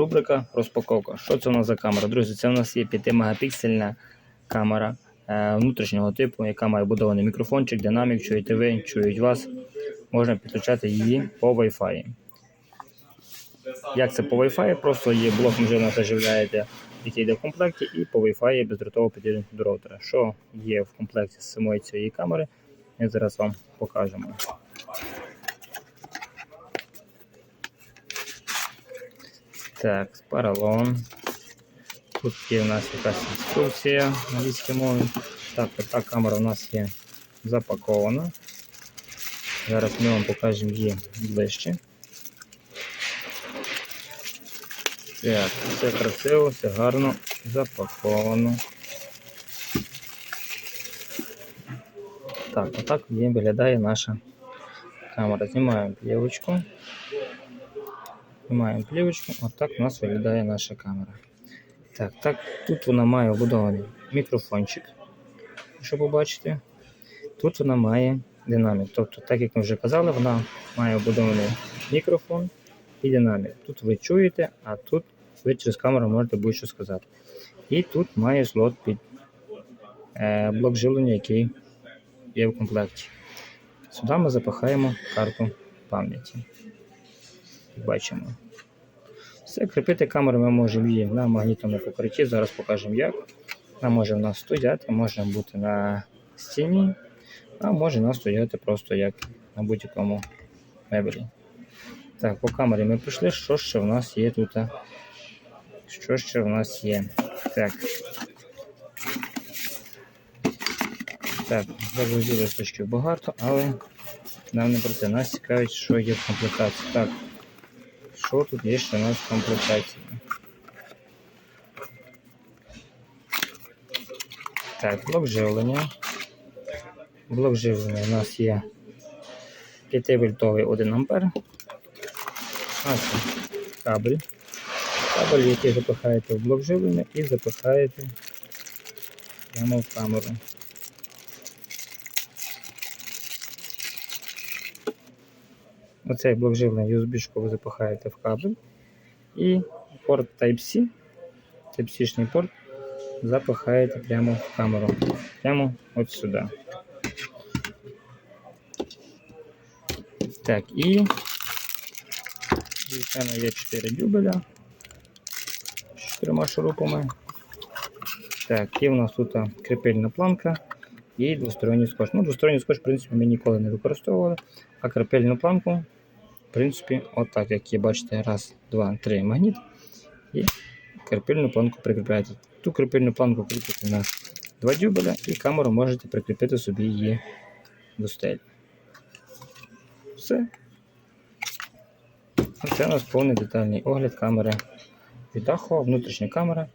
Рубрика розпаковка. Що це у нас за камера? Друзі, це у нас є 5-мегапіксельна камера е, внутрішнього типу, яка має будований мікрофончик, динамік, чуєте ви, чують вас. Можна підключати її по Wi-Fi. Як це по Wi-Fi? Просто є блок можливо заживляєте, який йде в комплекті, і по Wi-Fi є бездротово під'єднання до роутера. Що є в комплекті з самої цієї камери, ми зараз вам покажемо. Так, паралон. Тут є у нас якась інструкція на англійській мові. Так, така камера у нас є запакована. Зараз ми вам покажемо її ближче. Так, все красиво, все гарно запаковано. Так, отак виглядає наша камера. Знімаємо плівочку. Знімаємо плівочку, отак у нас виглядає наша камера. Так, так, тут вона має вбудований мікрофончик, що побачите. Тут вона має динамік. Тобто, так як ми вже казали, вона має вбудований мікрофон і динамік. Тут ви чуєте, а тут ви через камеру можете будь-що сказати. І тут має слот під е, блок живлення, який є в комплекті. Сюди ми запихаємо карту пам'яті. Бачимо. Все, кріпити камеру ми можемо її на магнітному покритті. Зараз покажемо як. Вона може в нас стояти, може бути на стіні, а може нас стояти просто як на будь-якому меблі. Так, по камері ми прийшли. Що ще в нас є тут? Що ще в нас є? Так. Так, загрузили листочків багато, але нам не про це. Нас цікавить, що є в комплектації. Так, що тут є ще у нас в комплектації? Так, блок живлення. Блок живлення у нас є 5 вольтовий 1 ампер. Ось кабель. Кабель, який запихаєте в блок живлення і запихаєте прямо в камеру. Оцей блок живлення USB-шку ви запихаєте в кабель і порт Type-C, Type-C порт запихаєте прямо в камеру, прямо от сюди. Так, і звичайно є 4 дюбеля з чотирма шурупами. Так, є у нас тут крепельна планка і двосторонній скотч. Ну, двосторонній скотч, в принципі, ми ніколи не використовували, а крепельну планку, в принципі, отак, як є, бачите, раз, два, три магніт. І крепельну планку прикріпляєте. Ту крепельну планку кріпите на два дюбеля і камеру можете прикріпити собі її до стелі. Все. Це у нас повний детальний огляд камери від Tahoe, внутрішня камера,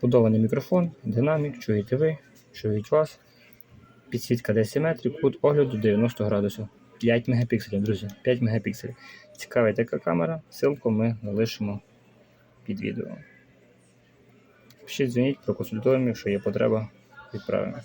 будований мікрофон, динамік, чуєте ви, чують вас. Підсвітка 10 метрів, кут огляду 90 градусів. 5 мегапікселів, друзі. 5 мегапікселів. Цікава така камера. Ссылку ми залишимо під відео. Ще дзвоніть, проконсультуємо, якщо є потреба, відправимо.